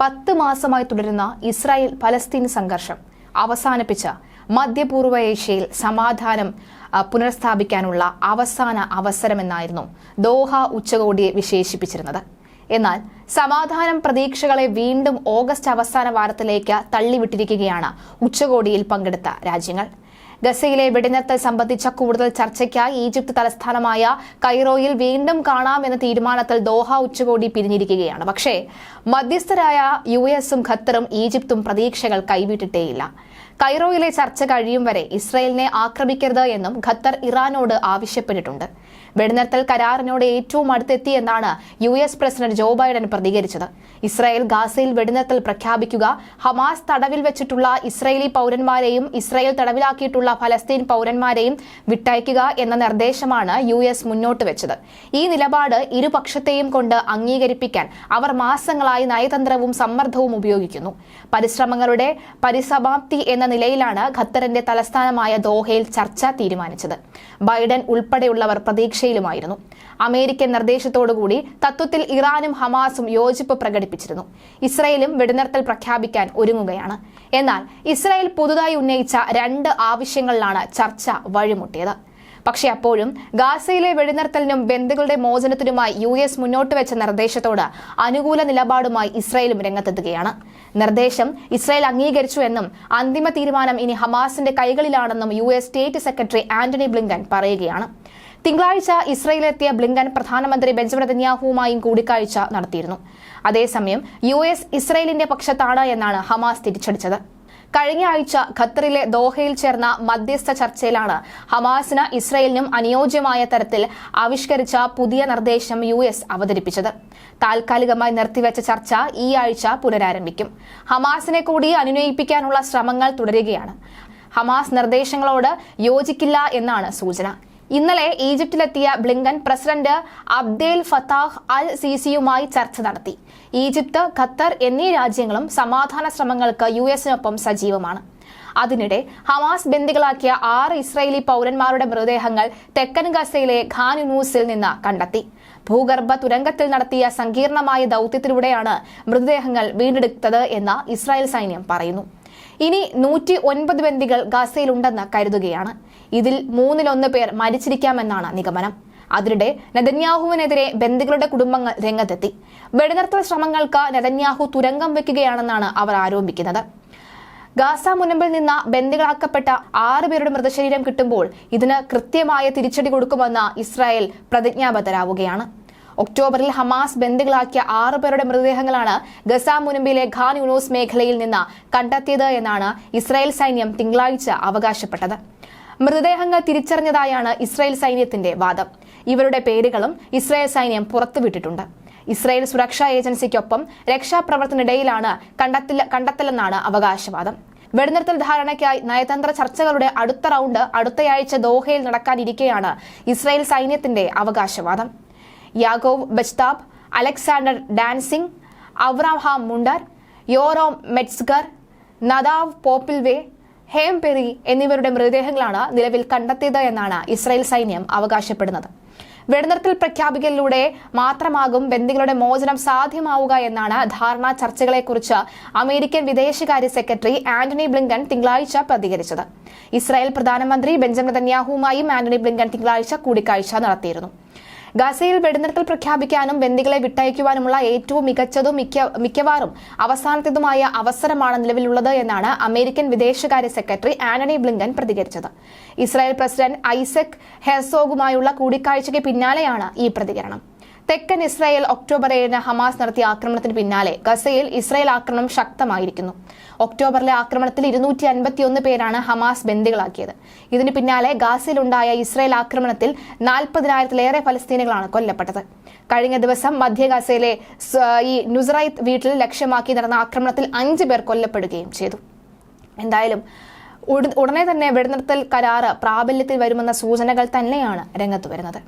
പത്ത് മാസമായി തുടരുന്ന ഇസ്രായേൽ പലസ്തീൻ സംഘർഷം അവസാനിപ്പിച്ച മധ്യപൂർവ ഏഷ്യയിൽ സമാധാനം പുനഃസ്ഥാപിക്കാനുള്ള അവസാന അവസരമെന്നായിരുന്നു ദോഹ ഉച്ചകോടിയെ വിശേഷിപ്പിച്ചിരുന്നത്. എന്നാൽ സമാധാനം പ്രതീക്ഷകളെ വീണ്ടും ഓഗസ്റ്റ് അവസാന വാരത്തിലേക്ക് തള്ളിവിട്ടിരിക്കുകയാണ് ഉച്ചകോടിയിൽ പങ്കെടുത്ത രാജ്യങ്ങൾ. ഗസയിലെ വെടിനിർത്തൽ സംബന്ധിച്ച കൂടുതൽ ചർച്ചയ്ക്കായി ഈജിപ്ത് തലസ്ഥാനമായ കൈറോയിൽ വീണ്ടും കാണാമെന്ന തീരുമാനത്തിൽ ദോഹ ഉച്ചകോടി പിരിഞ്ഞിരിക്കുകയാണ്. പക്ഷേ മധ്യസ്ഥരായ യു എസും ഖത്തറും ഈജിപ്തും പ്രതീക്ഷകൾ കൈവിട്ടിട്ടേയില്ല. കൈറോയിലെ ചർച്ച കഴിയും വരെ ഇസ്രയേലിനെ ആക്രമിക്കരുത് എന്നും ഖത്തർ ഇറാനോട് ആവശ്യപ്പെട്ടിട്ടുണ്ട്. വെടിനിർത്തൽ കരാറിനോട് ഏറ്റവും അടുത്തെത്തിയെന്നാണ് U S president Joe Biden പ്രതികരിച്ചത്. ഇസ്രായേൽ ഗാസയിൽ വെടിനിർത്തൽ പ്രഖ്യാപിക്കുക ഹമാസ് തടവിൽ വെച്ചിട്ടുള്ള ഇസ്രയേലി പൗരന്മാരെയും ഇസ്രായേൽ തടവിലാക്കിയിട്ടുള്ള ഫലസ്തീൻ പൗരന്മാരെയും വിട്ടയക്കുക എന്ന നിർദ്ദേശമാണ് യു എസ് മുന്നോട്ട് വെച്ചത്. ഈ നിലപാട് ഇരുപക്ഷത്തെയും കൊണ്ട് അംഗീകരിപ്പിക്കാൻ അവർ മാസങ്ങളായി നയതന്ത്രവും സമ്മർദ്ദവും ഉപയോഗിക്കുന്നു. പരിശ്രമങ്ങളുടെ പരിസമാപ്തി എന്ന നിലയിലാണ് ഖത്തറിന്റെ തലസ്ഥാനമായ ദോഹയിൽ ചർച്ച തീരുമാനിച്ചത്. ബൈഡൻ ഉൾപ്പെടെയുള്ളവർ പ്രതീക്ഷയിലുമായിരുന്നു. അമേരിക്കൻ നിർദ്ദേശത്തോടുകൂടി തത്വത്തിൽ ഇറാനും ഹമാസും യോജിപ്പ് പ്രകടിപ്പിച്ചിരുന്നു. ഇസ്രയേലും വെടിനിർത്തൽ പ്രഖ്യാപിക്കാൻ ഒരുങ്ങുകയാണ്. എന്നാൽ ഇസ്രയേൽ പുതുതായി ഉന്നയിച്ച രണ്ട് ആവശ്യങ്ങളിലാണ് ചർച്ച വഴിമുട്ടിയത്. പക്ഷേ അപ്പോഴും ഗാസയിലെ വെടിനിർത്തലിനും ബന്ധുക്കളുടെ മോചനത്തിനുമായി യു എസ് മുന്നോട്ട് വെച്ച നിർദ്ദേശത്തോട് അനുകൂല നിലപാടുമായി ഇസ്രായേലും രംഗത്തെത്തുകയാണ്. നിർദ്ദേശം ഇസ്രായേൽ അംഗീകരിച്ചു എന്നും അന്തിമ തീരുമാനം ഇനി ഹമാസിന്റെ കൈകളിലാണെന്നും U S state secretary Antony Blinken പറയുകയാണ്. തിങ്കളാഴ്ച ഇസ്രയേലിലെത്തിയ ബ്ലിങ്കൻ പ്രധാനമന്ത്രി ബെഞ്ചമിൻ നെതന്യാഹുവുമായും കൂടിക്കാഴ്ച നടത്തിയിരുന്നു. അതേസമയം യു എസ് ഇസ്രയേലിന്റെ പക്ഷത്താണ് എന്നാണ് ഹമാസ് തിരിച്ചടിച്ചത്. കഴിഞ്ഞ ആഴ്ച ഖത്തറിലെ ദോഹയിൽ ചേർന്ന മധ്യസ്ഥ ചർച്ചയിലാണ് ഹമാസിന് ഇസ്രയേലിനും അനുയോജ്യമായ തരത്തിൽ ആവിഷ്കരിച്ച പുതിയ നിർദ്ദേശം യു എസ് അവതരിപ്പിച്ചത്. താൽക്കാലികമായി നിർത്തിവെച്ച ചർച്ച ഈ ആഴ്ച പുനരാരംഭിക്കും. ഹമാസിനെ കൂടി അനുനയിപ്പിക്കാനുള്ള ശ്രമങ്ങൾ തുടരുകയാണ്. ഹമാസ് നിർദ്ദേശങ്ങളോട് യോജിക്കില്ല എന്നാണ് സൂചന. ഇന്നലെ ഈജിപ്തിലെത്തിയ Blinken president Abdel Fattah al സിസിയുമായി ചർച്ച നടത്തി. ഈജിപ്ത് ഖത്തർ എന്നീ രാജ്യങ്ങളും സമാധാന ശ്രമങ്ങൾക്ക് യു എസിനൊപ്പം സജീവമാണ്. അതിനിടെ ഹമാസ് ബന്ദികളാക്കിയ ആറ് ഇസ്രായേലി പൗരന്മാരുടെ മൃതദേഹങ്ങൾ തെക്കൻ ഗസയിലെ ഖാൻ യുനൂസിൽ നിന്ന് കണ്ടെത്തി. ഭൂഗർഭ തുരങ്കത്തിൽ നടത്തിയ സങ്കീർണമായ ദൌത്യത്തിലൂടെയാണ് മൃതദേഹങ്ങൾ വീണ്ടെടുത്തത് എന്ന് ഇസ്രായേൽ സൈന്യം പറയുന്നു. ഇനി നൂറ്റി ഒൻപത് ബന്ദികൾ ഗാസയിലുണ്ടെന്ന് കരുതുകയാണ്. ഇതിൽ മൂന്നിലൊന്ന് പേർ മരിച്ചിരിക്കാമെന്നാണ് നിഗമനം. അതിനിടെ നെതന്യാഹുവിനെതിരെ ബന്ദികളുടെ കുടുംബങ്ങൾ രംഗത്തെത്തി. വെടിനിർത്തൽ ശ്രമങ്ങൾക്ക് നെതന്യാഹു തുരങ്കം വെക്കുകയാണെന്നാണ് അവർ ആരോപിക്കുന്നത്. ഗാസ മുനമ്പിൽ നിന്ന് ബന്ദികളാക്കപ്പെട്ട ആറ് പേരുടെ മൃതശരീരം കിട്ടുമ്പോൾ ഇതിന് കൃത്യമായ തിരിച്ചടി കൊടുക്കുമെന്ന് ഇസ്രായേൽ പ്രതിജ്ഞാബദ്ധരാവുകയാണ്. ഒക്ടോബറിൽ ഹമാസ് ബന്ദികളാക്കിയ ആറ് പേരുടെ മൃതദേഹങ്ങളാണ് ഗസ മുനമ്പിലെ ഖാൻ യൂണൂസ് മേഖലയിൽ നിന്ന് കണ്ടെത്തിയത് എന്നാണ് ഇസ്രായേൽ സൈന്യം തിങ്കളാഴ്ച അവകാശപ്പെട്ടത്. മൃതദേഹങ്ങൾ തിരിച്ചറിഞ്ഞതായാണ് ഇസ്രായേൽ സൈന്യത്തിന്റെ വാദം. ഇവരുടെ പേരുകളും ഇസ്രായേൽ സൈന്യം പുറത്തുവിട്ടിട്ടുണ്ട്. ഇസ്രായേൽ സുരക്ഷാ ഏജൻസിക്കൊപ്പം രക്ഷാപ്രവർത്തനത്തിനിടയിലാണ് കണ്ടെത്തലെന്നാണ് അവകാശവാദം. വെടിനിർത്തൽ ധാരണയ്ക്കായി നയതന്ത്ര ചർച്ചകളുടെ അടുത്ത റൗണ്ട് അടുത്തയാഴ്ച ദോഹയിൽ നടക്കാനിരിക്കെയാണ് ഇസ്രായേൽ സൈന്യത്തിന്റെ അവകാശവാദം. Yagev Buchshtab Alexander Dancyg Avraham Munder Yoram Metzger Nadav Popplewell Haim Peri എന്നിവരുടെ മൃതദേഹങ്ങളാണ് നിലവിൽ കണ്ടെത്തിയത് എന്നാണ് ഇസ്രായേൽ സൈന്യം അവകാശപ്പെടുന്നത്. വെടിനിർത്തൽ പ്രഖ്യാപിക്കലിലൂടെ മാത്രമാകും ബന്ധികളുടെ മോചനം സാധ്യമാവുക എന്നാണ് ധാരണാ ചർച്ചകളെക്കുറിച്ച് അമേരിക്കൻ വിദേശകാര്യ സെക്രട്ടറി ആന്റണി ബ്ലിങ്കൻ തിങ്കളാഴ്ച പ്രതികരിച്ചത്. ഇസ്രായേൽ പ്രധാനമന്ത്രി ബെഞ്ചമിൻ നെതന്യാഹുവുമായും ആന്റണി ബ്ലിങ്കൻ തിങ്കളാഴ്ച കൂടിക്കാഴ്ച നടത്തിയിരുന്നു. ഗസയിൽ വെടിനിർത്തൽ പ്രഖ്യാപിക്കാനും ബന്ദികളെ വിട്ടയക്കുവാനുമുള്ള ഏറ്റവും മികച്ചതും മിക്ക മിക്കവാറും അവസാനത്തേതുമായ അവസരമാണ് നിലവിലുള്ളത് എന്നാണ് അമേരിക്കൻ വിദേശകാര്യ സെക്രട്ടറി ആന്റണി ബ്ലിങ്കൻ പ്രതികരിച്ചത്. ഇസ്രായേൽ പ്രസിഡന്റ് ഐസക് ഹെർസോഗുമായുള്ള കൂടിക്കാഴ്ചയ്ക്ക് പിന്നാലെയാണ് ഈ പ്രതികരണം. തെക്കൻ ഇസ്രായേൽ ഒക്ടോബർ ഏഴിന് ഹമാസ് നടത്തിയ ആക്രമണത്തിന് പിന്നാലെ ഗസയിൽ ഇസ്രായേൽ ആക്രമണം ശക്തമായിരിക്കുന്നു. ഒക്ടോബറിലെ ആക്രമണത്തിൽ ഇരുന്നൂറ്റി അൻപത്തിയൊന്ന് പേരാണ് ഹമാസ് ബന്ദികളാക്കിയത്. ഇതിന് പിന്നാലെ ഗാസയിലുണ്ടായ ഇസ്രായേൽ ആക്രമണത്തിൽ നാൽപ്പതിനായിരത്തിലേറെ ഫലസ്തീനുകളാണ് കൊല്ലപ്പെട്ടത്. കഴിഞ്ഞ ദിവസം മധ്യ ഗാസയിലെ ഈ നുസറൈത്ത് വീട്ടിൽ ലക്ഷ്യമാക്കി നടന്ന ആക്രമണത്തിൽ അഞ്ച് പേർ കൊല്ലപ്പെടുകയും ചെയ്തു. എന്തായാലും ഉട- ഉടനെ തന്നെ വെടിനിർത്തൽ കരാറ് പ്രാബല്യത്തിൽ വരുമെന്ന സൂചനകൾ തന്നെയാണ് രംഗത്ത് വരുന്നത്.